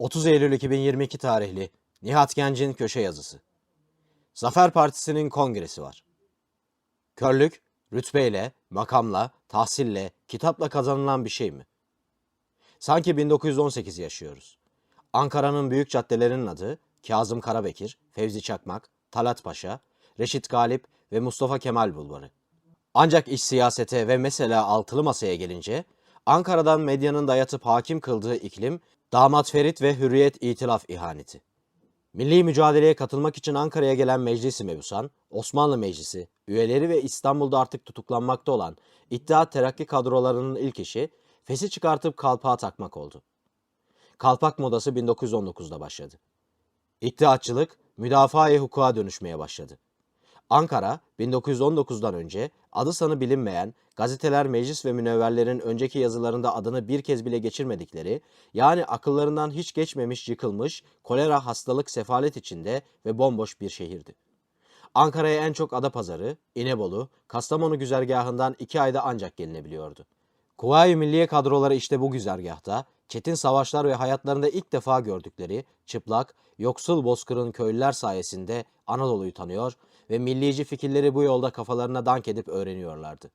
30 Eylül 2022 tarihli Nihat Genc'in köşe yazısı. Zafer Partisi'nin kongresi var. Körlük, rütbeyle, makamla, tahsille, kitapla kazanılan bir şey mi? Sanki 1918 yaşıyoruz. Ankara'nın büyük caddelerinin adı Kazım Karabekir, Fevzi Çakmak, Talat Paşa, Reşit Galip ve Mustafa Kemal Bulvarı. Ancak iş siyasete ve mesela altılı masaya gelince Ankara'dan medyanın dayatıp hakim kıldığı iklim Damat Ferit ve Hürriyet İtilaf ihaneti. Milli mücadeleye katılmak için Ankara'ya gelen Meclis-i Mebusan, Osmanlı Meclisi, üyeleri ve İstanbul'da artık tutuklanmakta olan İttihat Terakki kadrolarının ilk işi fesi çıkartıp kalpağa takmak oldu. Kalpak modası 1919'da başladı. İttihatçılık müdafaa-i hukuka dönüşmeye başladı. Ankara 1919'dan önce adı sanı bilinmeyen gazeteler meclis ve münevverlerin önceki yazılarında adını bir kez bile geçirmedikleri yani akıllarından hiç geçmemiş yıkılmış kolera hastalık sefalet içinde ve bomboş bir şehirdi. Ankara'ya en çok Adapazarı, İnebolu, Kastamonu güzergahından iki ayda ancak gelinebiliyordu. Kuvayi Milliye kadroları işte bu güzergahta, çetin savaşlar ve hayatlarında ilk defa gördükleri çıplak, yoksul bozkırın köylüler sayesinde Anadolu'yu tanıyor ve millici fikirleri bu yolda kafalarına dank edip öğreniyorlardı.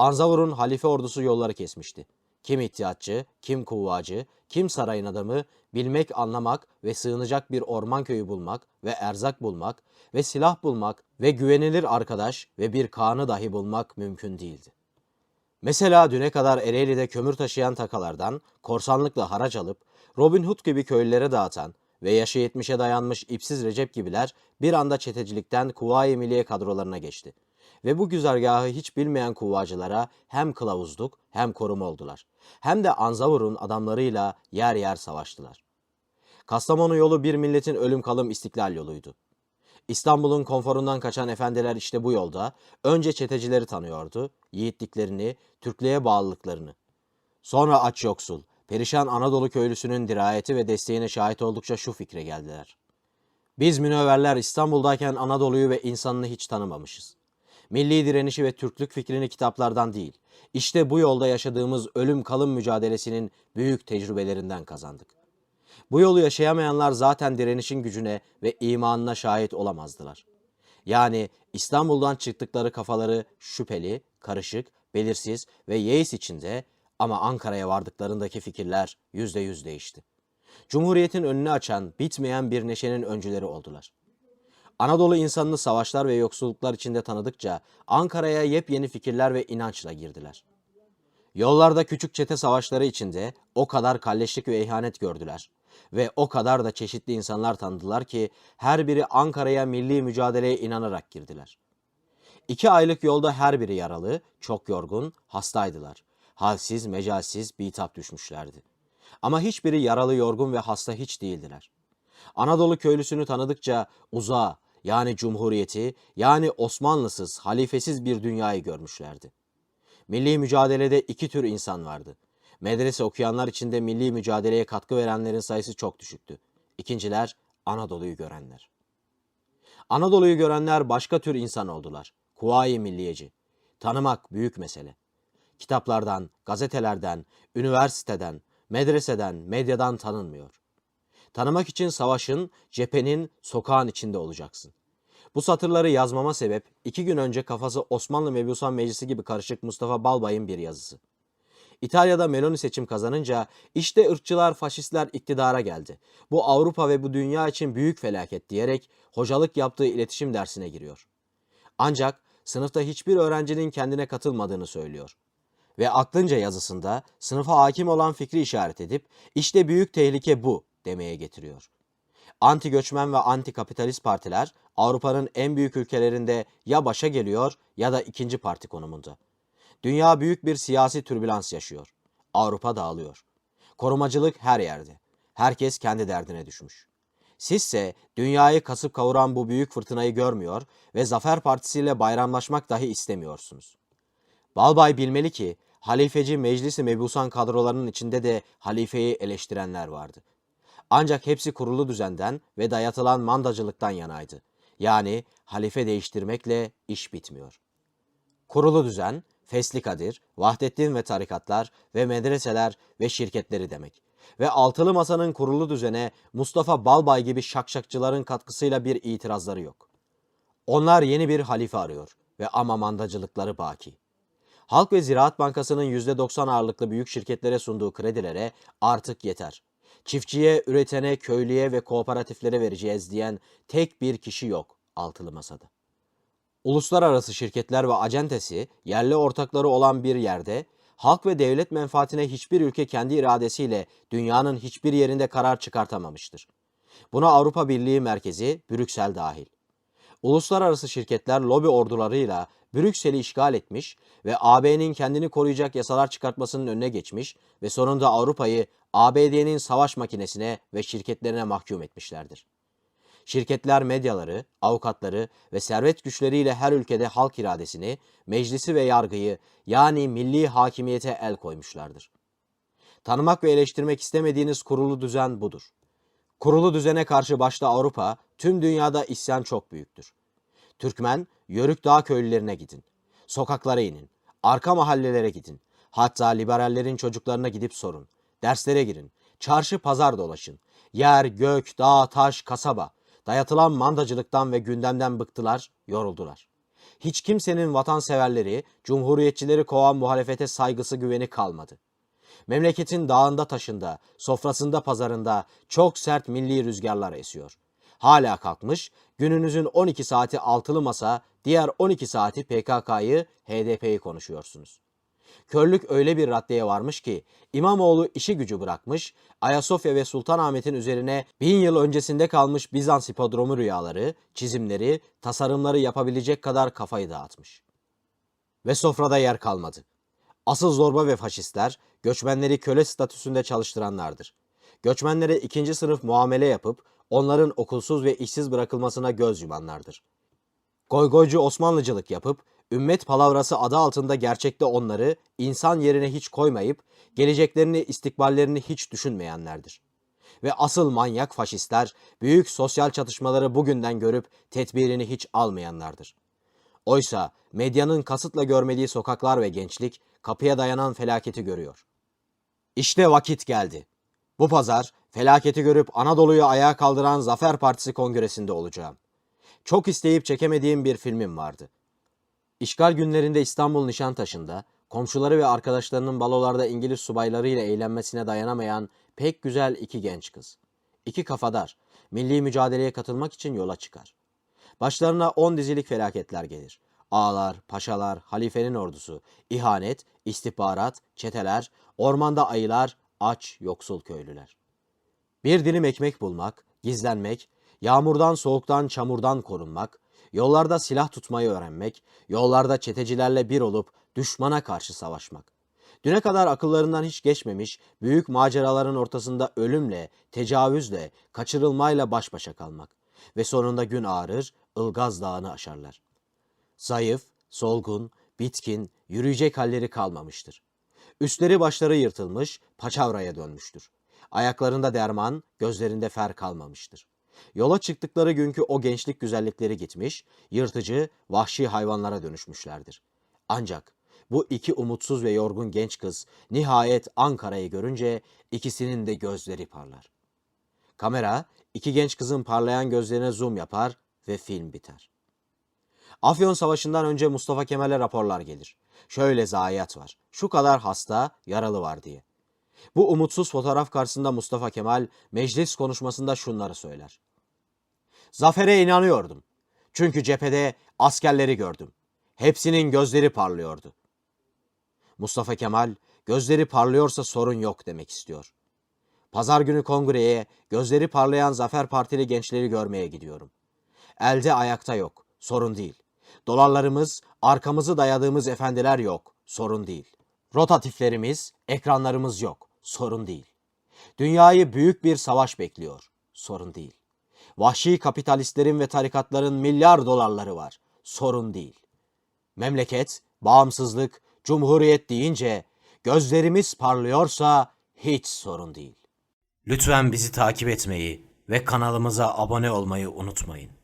Anzavur'un halife ordusu yolları kesmişti. Kim ihtiyatçı, kim kuvvacı, kim sarayın adamı, bilmek, anlamak ve sığınacak bir orman köyü bulmak ve erzak bulmak ve silah bulmak ve güvenilir arkadaş ve bir kağanı dahi bulmak mümkün değildi. Mesela düne kadar Ereğli'de kömür taşıyan takalardan korsanlıkla haraç alıp Robin Hood gibi köylülere dağıtan ve yaşı 70'e dayanmış ipsiz Recep gibiler bir anda çetecilikten Kuvayi Milliye kadrolarına geçti. Ve bu güzergahı hiç bilmeyen kuvvacılara hem kılavuzluk hem koruma oldular. Hem de Anzavur'un adamlarıyla yer yer savaştılar. Kastamonu yolu bir milletin ölüm kalım istiklal yoluydu. İstanbul'un konforundan kaçan efendiler işte bu yolda önce çetecileri tanıyordu, yiğitliklerini, Türklüğe bağlılıklarını. Sonra aç yoksul, perişan Anadolu köylüsünün dirayeti ve desteğine şahit oldukça şu fikre geldiler. Biz münevverler İstanbul'dayken Anadolu'yu ve insanını hiç tanımamışız. Milli direnişi ve Türklük fikrini kitaplardan değil, işte bu yolda yaşadığımız ölüm kalım mücadelesinin büyük tecrübelerinden kazandık. Bu yolu yaşayamayanlar zaten direnişin gücüne ve imanına şahit olamazdılar. Yani İstanbul'dan çıktıkları kafaları şüpheli, karışık, belirsiz ve yeis içinde ama Ankara'ya vardıklarındaki fikirler yüzde yüz değişti. Cumhuriyetin önünü açan, bitmeyen bir neşenin öncüleri oldular. Anadolu insanını savaşlar ve yoksulluklar içinde tanıdıkça Ankara'ya yepyeni fikirler ve inançla girdiler. Yollarda küçük çete savaşları içinde o kadar kalleşlik ve ihanet gördüler ve o kadar da çeşitli insanlar tanıdılar ki her biri Ankara'ya milli mücadeleye inanarak girdiler. İki aylık yolda her biri yaralı, çok yorgun, hastaydılar. Halsiz, mecalsiz, bitap düşmüşlerdi. Ama hiçbiri yaralı, yorgun ve hasta hiç değildiler. Anadolu köylüsünü tanıdıkça uzağa, yani cumhuriyeti, yani Osmanlısız, halifesiz bir dünyayı görmüşlerdi. Milli mücadelede iki tür insan vardı. Medrese okuyanlar içinde milli mücadeleye katkı verenlerin sayısı çok düşüktü. İkinciler Anadolu'yu görenler. Anadolu'yu görenler başka tür insan oldular. Kuvayi milliyeci. Tanımak büyük mesele. Kitaplardan, gazetelerden, üniversiteden, medreseden, medyadan tanınmıyor. Tanımak için savaşın, cephenin, sokağın içinde olacaksın. Bu satırları yazmama sebep iki gün önce kafası Osmanlı Mebusan Meclisi gibi karışık Mustafa Balbay'ın bir yazısı. İtalya'da Meloni seçim kazanınca işte ırkçılar, faşistler iktidara geldi. Bu Avrupa ve bu dünya için büyük felaket diyerek hocalık yaptığı iletişim dersine giriyor. Ancak sınıfta hiçbir öğrencinin kendine katılmadığını söylüyor. Ve aklınca yazısında sınıfa hakim olan fikri işaret edip işte büyük tehlike bu demeye getiriyor. Anti göçmen ve anti kapitalist partiler Avrupa'nın en büyük ülkelerinde ya başa geliyor ya da ikinci parti konumunda. Dünya büyük bir siyasi türbülans yaşıyor. Avrupa dağılıyor. Korumacılık her yerde. Herkes kendi derdine düşmüş. Sizse dünyayı kasıp kavuran bu büyük fırtınayı görmüyor ve Zafer Partisi ile bayramlaşmak dahi istemiyorsunuz. Balbay bilmeli ki halifeci meclisi mebusan kadrolarının içinde de halifeyi eleştirenler vardı. Ancak hepsi kurulu düzenden ve dayatılan mandacılıktan yanaydı. Yani halife değiştirmekle iş bitmiyor. Kurulu düzen, Fesli Kadir, Vahdettin ve tarikatlar ve medreseler ve şirketleri demek. Ve altılı masanın kurulu düzene Mustafa Balbay gibi şakşakçıların katkısıyla bir itirazları yok. Onlar yeni bir halife arıyor ve ama mandacılıkları baki. Halk ve Ziraat Bankası'nın %90 ağırlıklı büyük şirketlere sunduğu kredilere artık yeter. Çiftçiye, üretene, köylüye ve kooperatiflere vereceğiz diyen tek bir kişi yok altılı masada. Uluslararası şirketler ve acentesi yerli ortakları olan bir yerde halk ve devlet menfaatine hiçbir ülke kendi iradesiyle dünyanın hiçbir yerinde karar çıkartamamıştır. Buna Avrupa Birliği merkezi Brüksel dahil. Uluslararası şirketler lobi ordularıyla Brüksel'i işgal etmiş ve AB'nin kendini koruyacak yasalar çıkartmasının önüne geçmiş ve sonunda Avrupa'yı ABD'nin savaş makinesine ve şirketlerine mahkum etmişlerdir. Şirketler medyaları, avukatları ve servet güçleriyle her ülkede halk iradesini, meclisi ve yargıyı yani milli hakimiyete el koymuşlardır. Tanımak ve eleştirmek istemediğiniz kurulu düzen budur. Kurulu düzene karşı başta Avrupa, tüm dünyada isyan çok büyüktür. Türkmen, Yörük Dağ köylülerine gidin. Sokaklara inin. Arka mahallelere gidin. Hatta liberallerin çocuklarına gidip sorun. Derslere girin. Çarşı pazar dolaşın. Yer, gök, dağ, taş, kasaba. Dayatılan mandacılıktan ve gündemden bıktılar, yoruldular. Hiç kimsenin vatanseverleri, cumhuriyetçileri kovan muhalefete saygısı güveni kalmadı. Memleketin dağında taşında, sofrasında pazarında çok sert milli rüzgarlar esiyor. Hala kalkmış, gününüzün 12 saati altılı masa, diğer 12 saati PKK'yı, HDP'yi konuşuyorsunuz. Körlük öyle bir raddeye varmış ki İmamoğlu işi gücü bırakmış, Ayasofya ve Sultanahmet'in üzerine bin yıl öncesinde kalmış Bizans hipodromu rüyaları, çizimleri, tasarımları yapabilecek kadar kafayı dağıtmış. Ve sofrada yer kalmadı. Asıl zorba ve faşistler göçmenleri köle statüsünde çalıştıranlardır. Göçmenlere ikinci sınıf muamele yapıp onların okulsuz ve işsiz bırakılmasına göz yumanlardır. Goygoycu Osmanlıcılık yapıp ümmet palavrası adı altında gerçekte onları insan yerine hiç koymayıp geleceklerini, istikballerini hiç düşünmeyenlerdir. Ve asıl manyak faşistler büyük sosyal çatışmaları bugünden görüp tedbirini hiç almayanlardır. Oysa medyanın kasıtla görmediği sokaklar ve gençlik kapıya dayanan felaketi görüyor. İşte vakit geldi. Bu pazar felaketi görüp Anadolu'yu ayağa kaldıran Zafer Partisi kongresinde olacağım. Çok isteyip çekemediğim bir filmim vardı. İşgal günlerinde İstanbul Nişantaşı'nda komşuları ve arkadaşlarının balolarda İngiliz subaylarıyla eğlenmesine dayanamayan pek güzel iki genç kız. İki kafadar, milli mücadeleye katılmak için yola çıkar. Başlarına on dizilik felaketler gelir. Ağalar, paşalar, halifenin ordusu, ihanet, istihbarat, çeteler, ormanda ayılar, aç, yoksul köylüler. Bir dilim ekmek bulmak, gizlenmek, yağmurdan, soğuktan, çamurdan korunmak, yollarda silah tutmayı öğrenmek, yollarda çetecilerle bir olup düşmana karşı savaşmak. Düne kadar akıllarından hiç geçmemiş büyük maceraların ortasında ölümle, tecavüzle, kaçırılmayla baş başa kalmak ve sonunda gün ağrır, Ilgaz Dağı'nı aşarlar. Zayıf, solgun, bitkin, yürüyecek halleri kalmamıştır. Üstleri başları yırtılmış, paçavraya dönmüştür. Ayaklarında derman, gözlerinde fer kalmamıştır. Yola çıktıkları günkü o gençlik güzellikleri gitmiş, yırtıcı, vahşi hayvanlara dönüşmüşlerdir. Ancak bu iki umutsuz ve yorgun genç kız nihayet Ankara'yı görünce ikisinin de gözleri parlar. Kamera iki genç kızın parlayan gözlerine zoom yapar ve film biter. Afyon Savaşı'ndan önce Mustafa Kemal'e raporlar gelir. Şöyle zayiat var, şu kadar hasta, yaralı var diye. Bu umutsuz fotoğraf karşısında Mustafa Kemal meclis konuşmasında şunları söyler. Zafere inanıyordum. Çünkü cephede askerleri gördüm. Hepsinin gözleri parlıyordu. Mustafa Kemal gözleri parlıyorsa sorun yok demek istiyor. Pazar günü kongreye gözleri parlayan Zafer Partili gençleri görmeye gidiyorum. Elde ayakta yok, sorun değil. Dolarlarımız, arkamızı dayadığımız efendiler yok, sorun değil. Rotatiflerimiz, ekranlarımız yok, sorun değil. Dünyayı büyük bir savaş bekliyor, sorun değil. Vahşi kapitalistlerin ve tarikatların milyar dolarları var, sorun değil. Memleket, bağımsızlık, cumhuriyet deyince gözlerimiz parlıyorsa hiç sorun değil. Lütfen bizi takip etmeyi ve kanalımıza abone olmayı unutmayın.